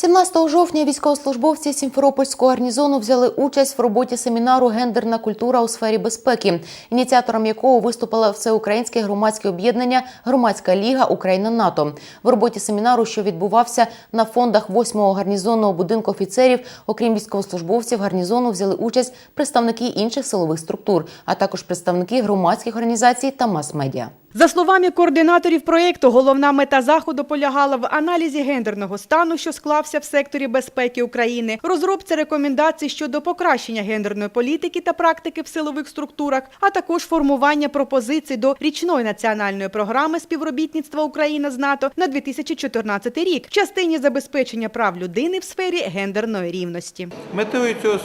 17 жовтня військовослужбовці Сімферопольського гарнізону взяли участь в роботі семінару Гендерна культура у сфері безпеки, ініціатором якого виступило всеукраїнське громадське об'єднання Громадська ліга Україна НАТО. В роботі семінару, що відбувався на фондах 8-го гарнізонного будинку офіцерів, окрім військовослужбовців гарнізону, взяли участь представники інших силових структур, а також представники громадських організацій та мас-медіа. За словами координаторів проєкту, головна мета заходу полягала в аналізі гендерного стану, що склався в секторі безпеки України, розробці рекомендацій щодо покращення гендерної політики та практики в силових структурах, а також формування пропозицій до річної національної програми співробітництва України з НАТО на 2014 рік в частині забезпечення прав людини в сфері гендерної рівності. Метою цього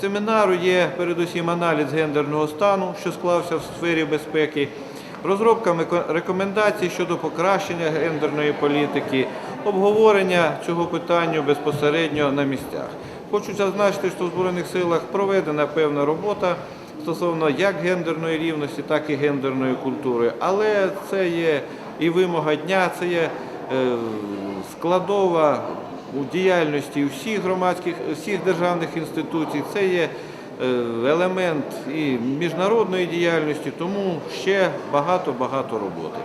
семінару є передусім аналіз гендерного стану, що склався в сфері безпеки, розробка меко- рекомендацій щодо покращення гендерної політики, обговорення цього питання безпосередньо на місцях. Хочу зазначити, що в Збройних силах проведена певна робота стосовно як гендерної рівності, так і гендерної культури. Але це є і вимога дня, це є е, складова у діяльності всіх громадських, всіх державних інституцій. Це є елемент і міжнародної діяльності, тому ще багато-багато роботи.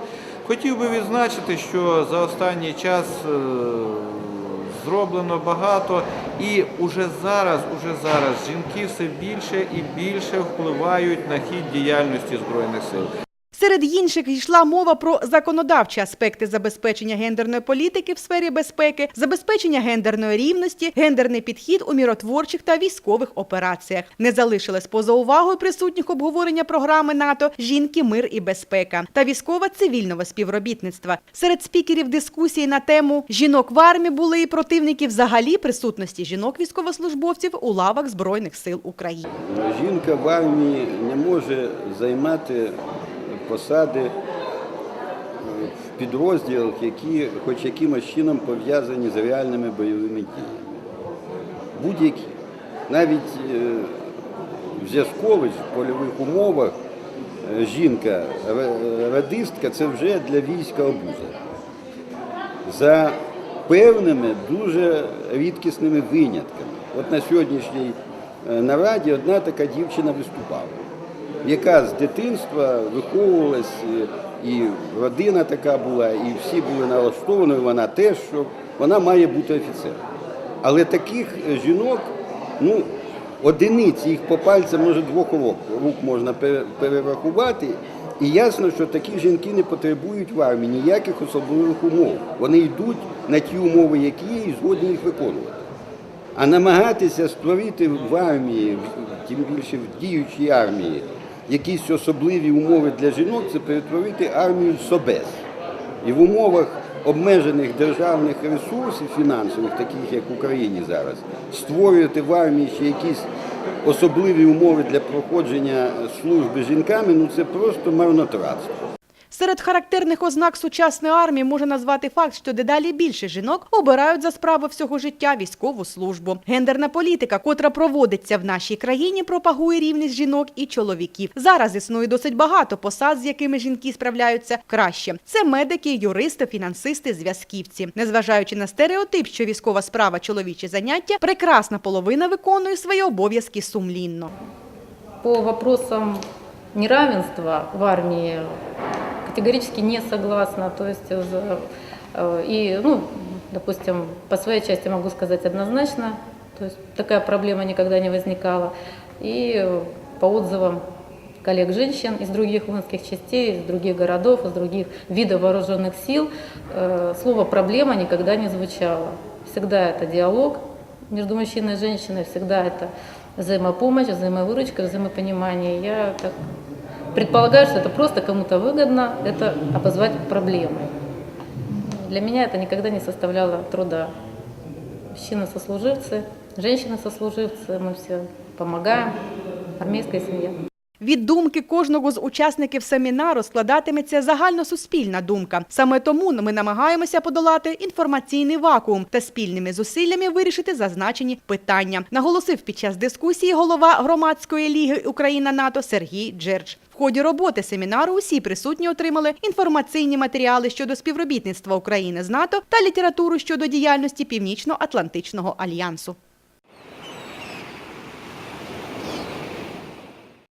Хотів би відзначити, що за останній час е, зроблено багато, і уже зараз, уже зараз жінки все більше і більше впливають на хід діяльності збройних сил. Серед інших йшла мова про законодавчі аспекти забезпечення гендерної політики в сфері безпеки, забезпечення гендерної рівності, гендерний підхід у міротворчих та військових операціях. Не залишилось поза увагою присутніх обговорення програми НАТО Жінки, мир і безпека та військово-цивільного співробітництва. Серед спікерів дискусії на тему жінок в армії були і противники взагалі присутності жінок військовослужбовців у лавах збройних сил України. Жінка в армії не може займати посади е, в підрозділах, які хоч якимось чином пов'язані з реальними бойовими діями. Будь-які. Навіть е, зв'язковий в польових умовах е, жінка, радистка це вже для війська обуза. За певними дуже рідкісними винятками. От на сьогоднішній нараді одна така дівчина виступала, яка з дитинства виховувалась, е, і родина така була, і всі були налаштовані, вона теж, що вона має бути офіцером. Але таких жінок, ну, одиниці, їх по пальцям, може, двох рук, можна перерахувати. І ясно, що такі жінки не потребують в армії ніяких особливих умов. Вони йдуть на ті умови, які є, і згодні їх виконувати. А намагатися створити в армії, тим більше в діючій армії, якісь особливі умови для жінок, це перетворити армію собес. І в умовах обмежених державних ресурсів фінансових, таких як в Україні зараз, створювати в армії ще якісь особливі умови для проходження служби жінками, ну це просто марнотратство. Серед характерних ознак сучасної армії можна назвати факт, що дедалі більше жінок обирають за справу всього життя військову службу. Гендерна політика, котра проводиться в нашій країні, пропагує рівність жінок і чоловіків. Зараз існує досить багато посад, з якими жінки справляються краще. Це медики, юристи, фінансисти, зв'язківці. Незважаючи на стереотип, що військова справа чоловічі заняття, прекрасна половина виконує свої обов'язки сумлінно. По вопросам неравенства в армии категорически не согласна. То есть, э, э, и, ну, допустим, по своей части могу сказать однозначно, то есть такая проблема никогда не возникала. И э, по отзывам коллег женщин из других воинских частей, из других городов, из других видов вооруженных сил, слово «проблема» никогда не звучало. Всегда это диалог между мужчиной и женщиной, всегда это взаимопомощь, взаимовыручка, взаимопонимание. Я так предполагаю, что это просто кому-то выгодно это обозвать проблемой. Для меня это никогда не составляло труда. Мужчины-сослуживцы, женщины-сослуживцы, мы все помогаем, армейская семья. Від думки кожного з учасників семінару складатиметься загальносуспільна думка. Саме тому ми намагаємося подолати інформаційний вакуум та спільними зусиллями вирішити зазначені питання, наголосив під час дискусії голова громадської ліги Україна НАТО Сергій Джердж. В ході роботи семінару усі присутні отримали інформаційні матеріали щодо співробітництва України з НАТО та літературу щодо діяльності Північно-Атлантичного альянсу.